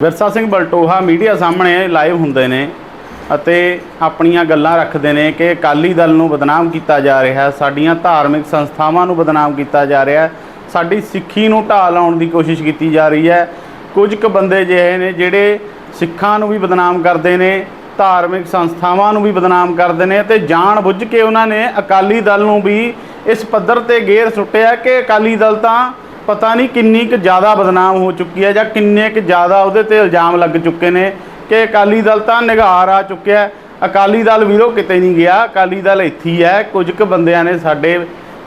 ਵਿਰਸਾ ਸਿੰਘ ਬਲਟੋਹਾ ਮੀਡੀਆ ਸਾਹਮਣੇ ਲਾਈਵ ਹੁੰਦੇ ਨੇ ਅਤੇ ਆਪਣੀਆਂ ਗੱਲਾਂ ਰੱਖਦੇ ਨੇ ਕਿ ਅਕਾਲੀ ਦਲ ਨੂੰ ਬਦਨਾਮ ਕੀਤਾ ਜਾ ਰਿਹਾ, ਸਾਡੀਆਂ ਧਾਰਮਿਕ ਸੰਸਥਾਵਾਂ ਨੂੰ ਬਦਨਾਮ ਕੀਤਾ ਜਾ ਰਿਹਾ, ਸਾਡੀ ਸਿੱਖੀ ਨੂੰ ਢਾਹ ਲਾਉਣ ਦੀ ਕੋਸ਼ਿਸ਼ ਕੀਤੀ ਜਾ ਰਹੀ ਹੈ। ਕੁਝ ਕੁ ਬੰਦੇ ਜਿਹੇ ਨੇ ਜਿਹੜੇ ਸਿੱਖਾਂ ਨੂੰ ਵੀ ਬਦਨਾਮ ਕਰਦੇ ਨੇ, ਧਾਰਮਿਕ ਸੰਸਥਾਵਾਂ ਨੂੰ ਵੀ ਬਦਨਾਮ ਕਰਦੇ ਨੇ ਤੇ ਜਾਣ ਬੁੱਝ ਕੇ ਉਹਨਾਂ ਨੇ ਅਕਾਲੀ ਦਲ ਨੂੰ ਵੀ ਇਸ ਪੱਧਰ ਤੇ ਗੇਰ ਸੁੱਟਿਆ ਕਿ ਅਕਾਲੀ ਦਲ ਤਾਂ ਪਤਾ ਨਹੀਂ ਕਿੰਨੀ ਕੁ ਜ਼ਿਆਦਾ ਬਦਨਾਮ ਹੋ ਚੁੱਕੀ ਹੈ ਜਾਂ ਕਿੰਨੇ ਕੁ ਜ਼ਿਆਦਾ ਉਹਦੇ ਤੇ ਇਲਜ਼ਾਮ ਲੱਗ ਚੁੱਕੇ ਨੇ ਕਿ ਅਕਾਲੀ ਦਲ ਤਾਂ ਨਿਗਾਰ ਆ ਚੁੱਕਿਆ ਅਕਾਲੀ ਦਲ ਵੀਰੋ ਕਿਤੇ ਨਹੀਂ ਗਿਆ, ਅਕਾਲੀ ਦਲ ਇੱਥੇ ਹੀ ਹੈ। ਕੁਝ ਕੁ ਬੰਦਿਆਂ ਨੇ ਸਾਡੇ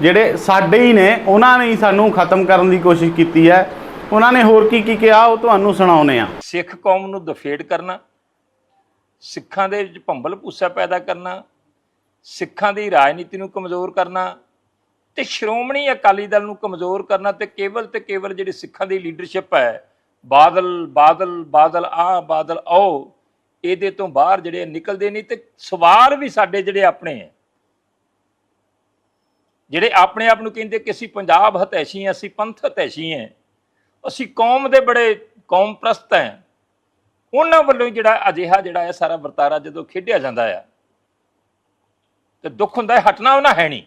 ਜਿਹੜੇ ਸਾਡੇ ਹੀ ਨੇ, ਉਹਨਾਂ ਨੇ ਹੀ ਸਾਨੂੰ ਖਤਮ ਕਰਨ ਦੀ ਕੋਸ਼ਿਸ਼ ਕੀਤੀ ਹੈ। ਉਹਨਾਂ ਨੇ ਹੋਰ ਕੀ ਕੀ ਕਿਹਾ, ਉਹ ਤੁਹਾਨੂੰ ਸੁਣਾਉਨੇ ਆ ਸਿੱਖ ਕੌਮ ਨੂੰ ਦਫੇੜ ਕਰਨਾ, ਸਿੱਖਾਂ ਦੇ ਵਿੱਚ ਭੰਬਲ ਭੂਸਾ ਪੈਦਾ ਕਰਨਾ, ਸਿੱਖਾਂ ਦੀ ਰਾਜਨੀਤੀ ਨੂੰ ਕਮਜ਼ੋਰ ਕਰਨਾ ਤੇ ਸ਼੍ਰੋਮਣੀ ਅਕਾਲੀ ਦਲ ਨੂੰ ਕਮਜ਼ੋਰ ਕਰਨਾ ਤੇ ਕੇਵਲ ਤੇ ਕੇਵਲ ਜਿਹੜੀ ਸਿੱਖਾਂ ਦੀ ਲੀਡਰਸ਼ਿਪ ਹੈ, ਬਾਦਲ ਬਾਦਲ ਬਾਦਲ ਆ, ਬਾਦਲ ਆਓ ਇਹਦੇ ਤੋਂ ਬਾਹਰ ਜਿਹੜੇ ਨਿਕਲਦੇ ਨਹੀਂ ਤੇ ਸਵਾਰ ਵੀ ਸਾਡੇ ਜਿਹੜੇ ਆਪਣੇ ਹੈ। ਜਿਹੜੇ ਆਪਣੇ ਆਪ ਨੂੰ ਕਹਿੰਦੇ ਕਿ ਅਸੀਂ ਪੰਜਾਬ ਹਤੈਸ਼ੀ ਹਾਂ, ਅਸੀਂ ਪੰਥ ਹਤੈਸ਼ੀ ਹਾਂ, ਅਸੀਂ ਕੌਮ ਦੇ ਬੜੇ ਕੌਮ ਪ੍ਰਸਤ ਹੈ, ਉਹਨਾਂ ਵੱਲੋਂ ਹੀ ਜਿਹੜਾ ਅਜਿਹਾ ਜਿਹੜਾ ਹੈ ਸਾਰਾ ਵਰਤਾਰਾ ਜਦੋਂ ਖੇਡਿਆ ਜਾਂਦਾ ਆ, ਤੇ ਦੁੱਖ ਹੁੰਦਾ ਹੈ, ਹਟਣਾ ਉਹਨਾਂ ਹੈ ਨਹੀਂ।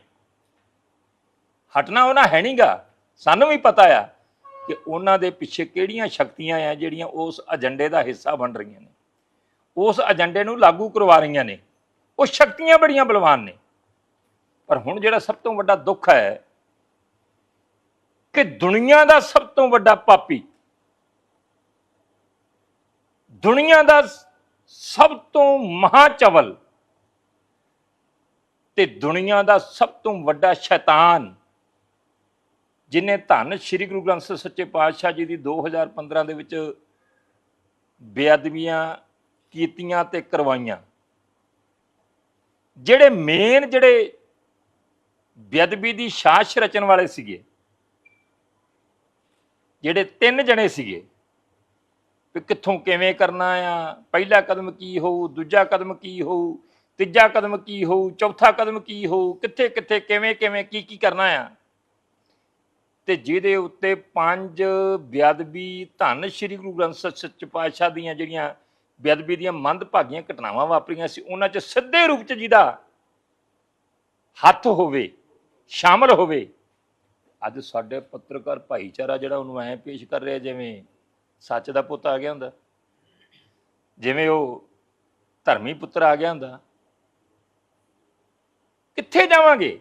ਹਟਣਾ ਉਹਨਾਂ ਹੈ ਨਹੀਂਗਾ। ਸਾਨੂੰ ਵੀ ਪਤਾ ਆ ਕਿ ਉਹਨਾਂ ਦੇ ਪਿੱਛੇ ਕਿਹੜੀਆਂ ਸ਼ਕਤੀਆਂ ਆ ਜਿਹੜੀਆਂ ਉਸ ਏਜੰਡੇ ਦਾ ਹਿੱਸਾ ਬਣ ਰਹੀਆਂ ਨੇ। ਉਸ ਏਜੰਡੇ ਨੂੰ ਲਾਗੂ ਕਰਵਾ ਰਹੀਆਂ ਨੇ। ਉਹ ਸ਼ਕਤੀਆਂ ਬੜੀਆਂ ਬਲਵਾਨ ਨੇ। ਪਰ ਹੁਣ ਜਿਹੜਾ ਸਭ ਤੋਂ ਵੱਡਾ ਦੁੱਖ ਹੈ ਕਿ ਦੁਨੀਆ ਦਾ ਸਭ ਤੋਂ ਵੱਡਾ ਪਾਪੀ, ਦੁਨੀਆ ਦਾ ਸਭ ਤੋਂ ਮਹਾਚਵਲ ਤੇ ਦੁਨੀਆ ਦਾ ਸਭ ਤੋਂ ਵੱਡਾ ਸ਼ੈਤਾਨ ਜਿਨੇ ਧੰਨ ਸ੍ਰੀ ਗੁਰੂ ਗ੍ਰੰਥ ਸਾਹਿਬ ਸੱਚੇ ਪਾਤਸ਼ਾਹ ਜੀ ਦੀ 2015 ਦੇ ਵਿੱਚ ਬੇਅਦਬੀਆਂ ਕੀਤੀਆਂ ਤੇ ਕਰਵਾਈਆਂ, ਜਿਹੜੇ ਮੇਨ ਜਿਹੜੇ ਬੇਅਦਬੀ ਦੀ ਸਾਸ਼ ਰਚਣ ਵਾਲੇ ਸੀਗੇ, ਜਿਹੜੇ ਤਿੰਨ ਜਣੇ ਸੀਗੇ, ਵੀ ਕਿੱਥੋਂ ਕਿਵੇਂ ਕਰਨਾ ਆ, ਪਹਿਲਾ ਕਦਮ ਕੀ ਹੋਊ, ਦੂਜਾ ਕਦਮ ਕੀ ਹੋਊ, ਤੀਜਾ ਕਦਮ ਕੀ ਹੋਊ, ਚੌਥਾ ਕਦਮ ਕੀ ਹੋਊ ਕਿੱਥੇ ਕਿੱਥੇ ਕਿਵੇਂ ਕਿਵੇਂ ਕੀ ਕੀ ਕਰਨਾ ਆ ਤੇ ਜਿਹਦੇ ਉੱਤੇ ਪੰਜ ਬੇਅਦਬੀ ਧੰਨ ਸ੍ਰੀ ਗੁਰੂ ਗ੍ਰੰਥ ਸਾਹਿਬ ਸੱਚੇ ਪਾਤਸ਼ਾਹ ਦੀਆਂ ਜਿਹੜੀਆਂ ਬੇਅਦਬੀ ਦੀਆਂ ਮੰਦਭਾਗੀਆਂ ਘਟਨਾਵਾਂ ਵਾਪਰੀਆਂ ਸੀ, ਉਹਨਾਂ 'ਚ ਸਿੱਧੇ ਰੂਪ 'ਚ ਜਿਹਦਾ ਹੱਥ ਹੋਵੇ, ਸ਼ਾਮਲ ਹੋਵੇ, ਅੱਜ ਸਾਡੇ ਪੱਤਰਕਾਰ ਭਾਈਚਾਰਾ ਜਿਹੜਾ ਉਹਨੂੰ ਐ ਪੇਸ਼ ਕਰ ਰਿਹਾ ਜਿਵੇਂ ਸੱਚ ਦਾ ਪੁੱਤ ਆ ਗਿਆ ਹੁੰਦਾ, ਜਿਵੇਂ ਉਹ ਧਰਮੀ ਪੁੱਤਰ ਆ ਗਿਆ ਹੁੰਦਾ, ਕਿੱਥੇ ਜਾਵਾਂਗੇ?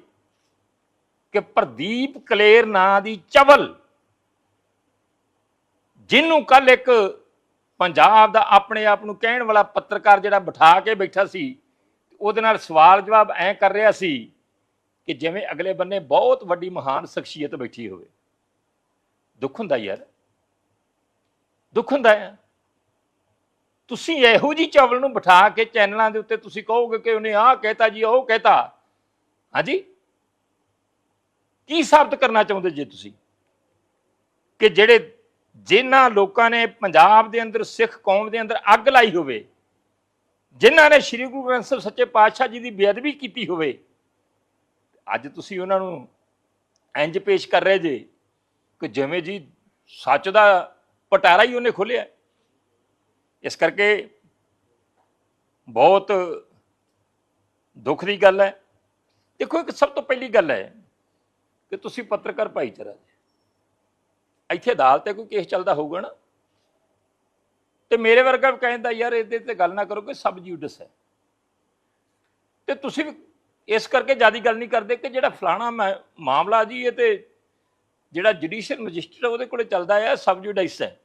ਕਿ ਪ੍ਰਦੀਪ ਕਲੇਰ ਨਾਂ ਦੀ ਚਵਲ, ਜਿਹਨੂੰ ਕੱਲ ਇੱਕ ਪੰਜਾਬ ਦਾ ਆਪਣੇ ਆਪ ਨੂੰ ਕਹਿਣ ਵਾਲਾ ਪੱਤਰਕਾਰ ਜਿਹੜਾ ਬਿਠਾ ਕੇ ਬੈਠਾ ਸੀ, ਉਹਦੇ ਨਾਲ ਸਵਾਲ ਜਵਾਬ ਐ ਕਰ ਰਿਹਾ ਸੀ ਕਿ ਜਿਵੇਂ ਅਗਲੇ ਬੰਨੇ ਬਹੁਤ ਵੱਡੀ ਮਹਾਨ ਸ਼ਖਸੀਅਤ ਬੈਠੀ ਹੋਵੇ। ਦੁੱਖ ਹੁੰਦਾ ਯਾਰ। ਦੁੱਖ ਹੁੰਦਾ ਹੈ। ਤੁਸੀਂ ਇਹੋ ਜੀ ਚਾਵਲ ਨੂੰ ਬਿਠਾ ਕੇ ਚੈਨਲਾਂ ਦੇ ਉੱਤੇ ਤੁਸੀਂ ਕਹੋਗੇ ਕਿ ਉਹਨੇ ਆਹ ਕਹਿਤਾ ਜੀ, ਉਹ ਕਹਿਤਾ। ਹਾਂਜੀ? ਕੀ ਸਾਬਤ ਕਰਨਾ ਚਾਹੁੰਦੇ ਜੇ ਤੁਸੀਂ? ਕਿ ਜਿਹੜੇ ਜਿਨ੍ਹਾਂ ਲੋਕਾਂ ਨੇ ਪੰਜਾਬ ਦੇ ਅੰਦਰ, ਸਿੱਖ ਕੌਮ ਦੇ ਅੰਦਰ ਅੱਗ ਲਾਈ ਹੋਵੇ, ਜਿਨ੍ਹਾਂ ਨੇ ਸ੍ਰੀ ਗੁਰੂ ਗ੍ਰੰਥ ਸਾਹਿਬ ਸੱਚੇ ਪਾਤਸ਼ਾਹ ਜੀ ਦੀ ਬੇਅਦਬੀ ਕੀਤੀ ਹੋਵੇ, ਅੱਜ ਤੁਸੀਂ ਉਹਨਾਂ ਨੂੰ ਇੰਜ ਪੇਸ਼ ਕਰ ਰਹੇ ਜੇ ਕਿ ਜਿਵੇਂ ਜੀ ਸੱਚ ਦਾ ਪਟਾਰਾ ਹੀ ਉਹਨੇ ਖੋਲਿਆ ਇਸ ਕਰਕੇ ਬਹੁਤ ਦੁੱਖ ਦੀ ਗੱਲ ਹੈ। ਦੇਖੋ ਇੱਕ ਸਭ ਤੋਂ ਪਹਿਲੀ ਗੱਲ ਹੈ ਕਿ ਤੁਸੀਂ ਪੱਤਰਕਾਰ ਭਾਈਚਾਰਾ ਜੀ। ਇੱਥੇ ਅਦਾਲਤ ਤੇ ਕੋਈ ਕੇਸ ਚੱਲਦਾ ਹੋਊਗਾ ਨਾ। ਤੇ ਮੇਰੇ ਵਰਗਾ ਵੀ ਕਹਿੰਦਾ, ਯਾਰ ਇਹਦੇ ਤੇ ਗੱਲ ਨਾ ਕਰੋ ਕਿ ਸਬ ਜੂਡਿਸ ਹੈ। ਤੇ ਤੁਸੀਂ ਇਸ ਕਰਕੇ ਜ਼ਿਆਦਾ ਗੱਲ ਨਹੀਂ ਕਰਦੇ ਕਿ ਜਿਹੜਾ ਫਲਾਣਾ ਮਾਮਲਾ ਜੀ, ਇਹ ਤੇ ਜਿਹੜਾ ਜੁਡੀਸ਼ੀਅਲ ਮੈਜਿਸਟਰੇਟ ਉਹਦੇ ਕੋਲੇ ਚੱਲਦਾ ਹੈ ਸਬ ਜੁਡਿਸ ਹੈ।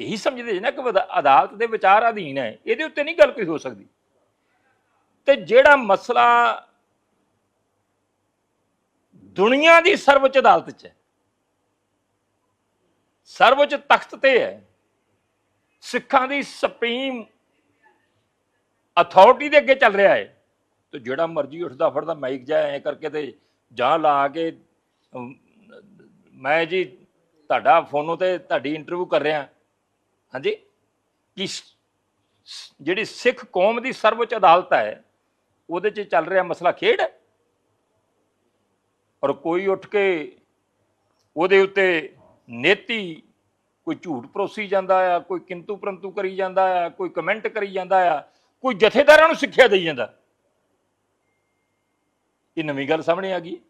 ਇਹੀ ਸਮਝਦੇ ਜੀ ਨਾ ਕਿ ਅਦਾਲਤ ਦੇ ਵਿਚਾਰ ਅਧੀਨ ਹੈ। ਇਹਦੇ ਉੱਤੇ ਨਹੀਂ ਗੱਲ ਕੋਈ ਹੋ ਸਕਦੀ। ਤੇ ਜਿਹੜਾ ਮਸਲਾ ਦੁਨੀਆ ਦੀ ਸਰਵਉੱਚ ਅਦਾਲਤ 'ਚ ਹੈ। ਸਰਵਉੱਚ ਤਖਤ ਤੇ ਹੈ। ਸਿੱਖਾਂ ਦੀ ਸੁਪਰੀਮ ਅਥਾਰਟੀ ਦੇ ਅੱਗੇ ਚੱਲ ਰਿਹਾ ਹੈ। ਤੇ ਜਿਹੜਾ ਮਰਜ਼ੀ ਉੱਠਦਾ ਫੜਦਾ ਮਾਈਕ ਜਾ ਐ ਕਰਕੇ ਤੇ ਜਾਂ ਲਾ ਕੇ ਮੈਂ ਜੀ ਤੁਹਾਡਾ ਫੋਨੋਂ ਤੇ ਤੁਹਾਡੀ ਇੰਟਰਵਿਊ ਕਰ ਰਿਹਾ। ਹਾਂਜੀ? ਕਿ ਜਿਹੜੀ ਸਿੱਖ ਕੌਮ ਦੀ ਸਰਵਉੱਚ ਅਦਾਲਤ ਹੈ, ਉਹਦੇ 'ਚ ਚੱਲ ਰਿਹਾ ਮਸਲਾ ਖੇਡ? ਹੈ ਔਰ ਕੋਈ ਉੱਠ ਕੇ ਉਹਦੇ ਉੱਤੇ ਨੇਤੀ, ਕੋਈ ਝੂਠ ਪਰੋਸੀ ਜਾਂਦਾ ਆ, ਕੋਈ ਕਿੰਤੂ ਪਰੰਤੂ ਕਰੀ ਜਾਂਦਾ ਆ, ਕੋਈ ਕਮੈਂਟ ਕਰੀ ਜਾਂਦਾ ਆ, ਕੋਈ ਜਥੇਦਾਰਾਂ ਨੂੰ ਸਿੱਖਿਆ ਦੇਈ ਜਾਂਦਾ। ਇਹ ਨਵੀਂ ਗੱਲ ਸਾਹਮਣੇ ਆ ਗਈ।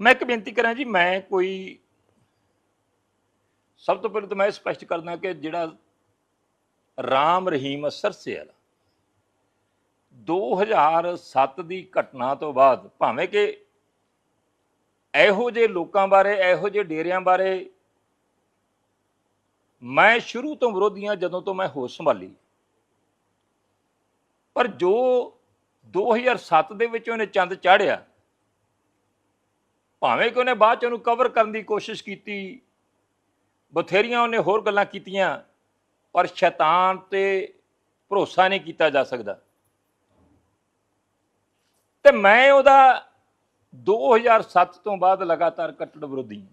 ਮੈਂ ਇੱਕ ਬੇਨਤੀ ਕਰਾਂ ਜੀ, ਮੈਂ ਕੋਈ ਸਭ ਤੋਂ ਪਹਿਲਾਂ ਤਾਂ ਮੈਂ ਇਹ ਸਪਸ਼ਟ ਕਰਦਾ ਕਿ ਜਿਹੜਾ ਰਾਮ ਰਹੀਮ ਅਸਰਸੇ ਵਾਲਾ 2007 ਦੀ ਘਟਨਾ ਤੋਂ ਬਾਅਦ ਭਾਵੇਂ ਕਿ ਇਹੋ ਜਿਹੇ ਲੋਕਾਂ ਬਾਰੇ, ਇਹੋ ਜਿਹੇ ਡੇਰਿਆਂ ਬਾਰੇ ਮੈਂ ਸ਼ੁਰੂ ਤੋਂ ਵਿਰੋਧੀਆਂ ਜਦੋਂ ਤੋਂ ਮੈਂ ਹੋਸ਼ ਸੰਭਾਲੀ। ਪਰ ਜੋ 2007 ਦੇ ਵਿੱਚ ਉਹਨੇ ਚੰਦ ਚਾੜਿਆ ਭਾਵੇਂ ਕਿ ਉਹਨੇ ਬਾਅਦ ਚ ਉਹਨੂੰ ਕਵਰ ਕਰਨ ਦੀ ਕੋਸ਼ਿਸ਼ ਕੀਤੀ, ਬਥੇਰੀਆਂ ਉਹਨੇ ਹੋਰ ਗੱਲਾਂ ਕੀਤੀਆਂ, ਪਰ ਸ਼ੈਤਾਨ ਤੇ ਭਰੋਸਾ ਨਹੀਂ ਕੀਤਾ ਜਾ ਸਕਦਾ। ਤੇ ਮੈਂ ਉਹਦਾ 2007 ਤੋਂ ਬਾਅਦ ਲਗਾਤਾਰ ਕੱਟੜ ਵਿਰੋਧੀ ਹਾਂ।